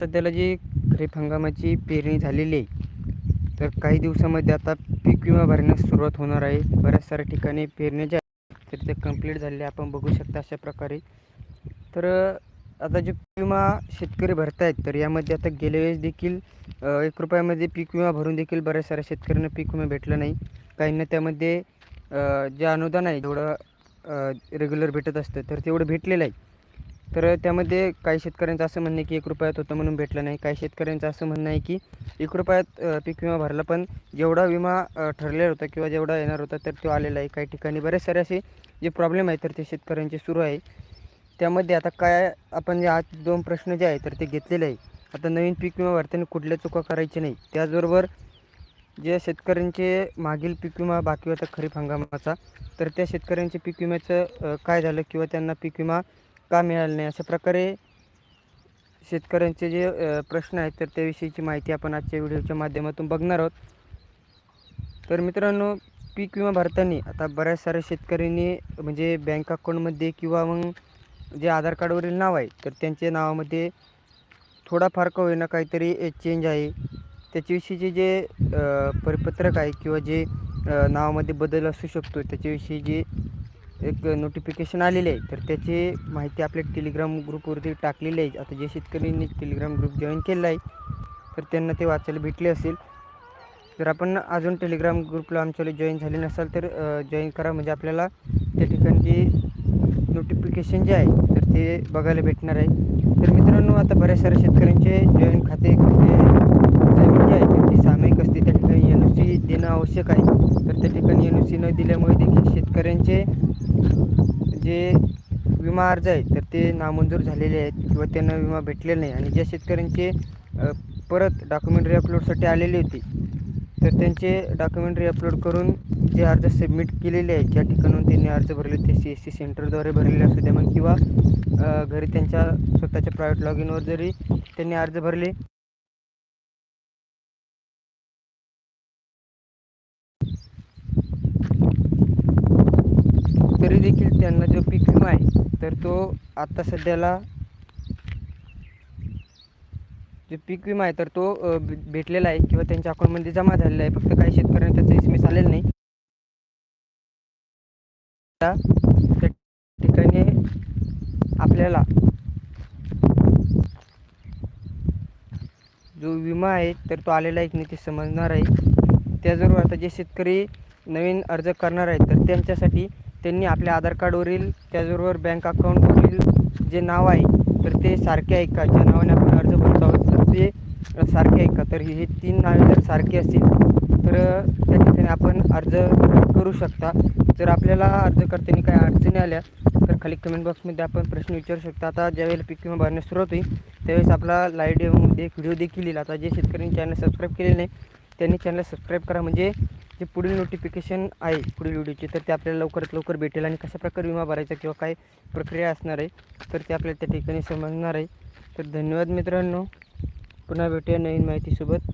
सध्याला जी खरीप हंगामाची पेरणी झालेली आहे तर काही दिवसामध्ये आता पीक विमा भरण्यास सुरुवात होणार आहे. बऱ्याच साऱ्या ठिकाणी पेरण्या ज्या तर ते कंप्लीट झालेले आपण बघू शकता अशा प्रकारे. तर आता जे पीक विमा शेतकरी भरत आहेत तर यामध्ये आता गेल्या वेळेस देखील एक रुपयामध्ये पीक विमा भरून देखील बऱ्याच साऱ्या शेतकऱ्यांना पीक विमा भेटला नाही. काहींना त्यामध्ये जे अनुदान आहे जेवढं रेग्युलर भेटत असतं तर तेवढं भेटलेलं आहे. तर त्यामध्ये काही शेतकऱ्यांचं असं म्हणणं आहे की एक रुपयात होतं म्हणून भेटलं नाही. काही शेतकऱ्यांचं असं म्हणणं आहे की एक रुपयात पीक विमा भरला पण जेवढा विमा ठरलेला होता किंवा जेवढा येणार होता तर तो आलेला आहे काही ठिकाणी. बरेच सारे असे जे प्रॉब्लेम आहे तर ते शेतकऱ्यांचे सुरू आहे. त्यामध्ये आता काय आपण जे आज दोन प्रश्न जे आहे तर ते घेतलेले आहे आता नवीन पीक विमा भरताना कुठल्या चुका करायच्या नाही त्याचबरोबर जे शेतकऱ्यांचे मागील पीक विमा बाकी होता खरीप हंगामाचा तर त्या शेतकऱ्यांचे पीक विम्याचं काय झालं किंवा त्यांना पीक विमा का मिळालं नाही? अशा प्रकारे शेतकऱ्यांचे जे प्रश्न आहेत तर त्याविषयीची माहिती आपण आजच्या व्हिडिओच्या माध्यमातून बघणार आहोत. तर मित्रांनो पीक विमा भरताना आता बऱ्याच साऱ्या शेतकऱ्यांनी म्हणजे बँक अकाउंटमध्ये किंवा मग जे आधार कार्डवरील नाव आहे तर त्यांच्या नावामध्ये थोडाफार का होईना काहीतरी चेंज आहे. त्याच्याविषयीचे जे परिपत्रक आहे किंवा जे नावामध्ये बदल असू शकतो त्याच्याविषयी जे एक नोटिफिकेशन आलेले आहे तर त्याची माहिती आपल्या टेलिग्राम ग्रुपवरती टाकलेली आहे. आता जे शेतकऱ्यांनी टेलिग्राम ग्रुप जॉईन केलेला आहे तर त्यांना ते वाचायला भेटले असेल. जर आपण अजून टेलिग्राम ग्रुपला आमच्याला जॉईन झाले नसाल तर जॉईन करा. म्हणजे आपल्याला त्या ठिकाणची नोटिफिकेशन जे आहे तर ते बघायला भेटणार आहे. तर मित्रांनो आता बऱ्याच साऱ्या शेतकऱ्यांचे जॉईन खाते जमीन जे आहे तर ती सामायिक असते. त्या ठिकाणी एन ओ सी देणं आवश्यक आहे. तर त्या ठिकाणी एन ओ सी न दिल्यामुळे देखील शेतकऱ्यांचे जे विमा अर्ज आहे तर ते नामंजूर झालेले आहेत किंवा त्यांना विमा भेटलेला नाही. आणि ज्या शेतकऱ्यांचे परत डॉक्युमेंटरी अपलोडसाठी आलेली होती तर त्यांचे डॉक्युमेंटरी अपलोड करून जे अर्ज सबमिट केलेले आहेत ज्या ठिकाणून त्यांनी अर्ज भरले ते सी एस सी सेंटरद्वारे भरलेले असू द्या मग किंवा घरी त्यांच्या स्वतःच्या प्रायव्हेट लॉग इनवर जरी त्यांनी अर्ज भरले तरी देखील त्यांना जो पीक विमा आहे तर तो आता सध्याला जो पीक विमा आहे तर तो भेटलेला आहे किंवा त्यांच्या अकाउंटमध्ये जमा झालेला आहे. फक्त काही शेतकऱ्यांना त्याचा एस आलेला नाही. त्या ठिकाणी आपल्याला जो विमा आहे तर तो आलेला आहे की नाही ते समजणार आहे. त्याचबरोबर आता जे शेतकरी नवीन अर्ज करणार आहेत तर त्यांच्यासाठी त्यांनी आपल्या आधार कार्डवरील त्याचबरोबर बँक अकाउंटवरील जे नाव आहे तर ते सारखे आहे का? ज्या नावाने आपण अर्ज भरत आहोत तर ते सारखे आहे का? तर हे तीन नावे जर सारखे असतील तर त्या ठिकाणी आपण अर्ज करू शकता. जर आपल्याला अर्ज करताना काही अडचणी आल्या तर खाली कमेंट बॉक्समध्ये आपण प्रश्न विचारू शकता. आता ज्यावेळेला पीक विमा भरण्यास सुरुवात होईल त्यावेळेस आपला लाईव्ह एक व्हिडिओ देखील येईल. आता जे शेतकऱ्यांनी चॅनल सबस्क्राईब केलेले नाही त्यांनी चॅनल सबस्क्राईब करा. म्हणजे जे पुढील नोटिफिकेशन आहे पुढील व्हिडिओची तर ते आपल्याला लवकरात लवकर भेटेल आणि कशा प्रकारे विमा भरायचा किंवा काय प्रक्रिया असणार आहे तर ते आपल्याला त्या ठिकाणी समजणार आहे. तर धन्यवाद मित्रांनो. पुन्हा भेटूया नवीन माहितीसोबत.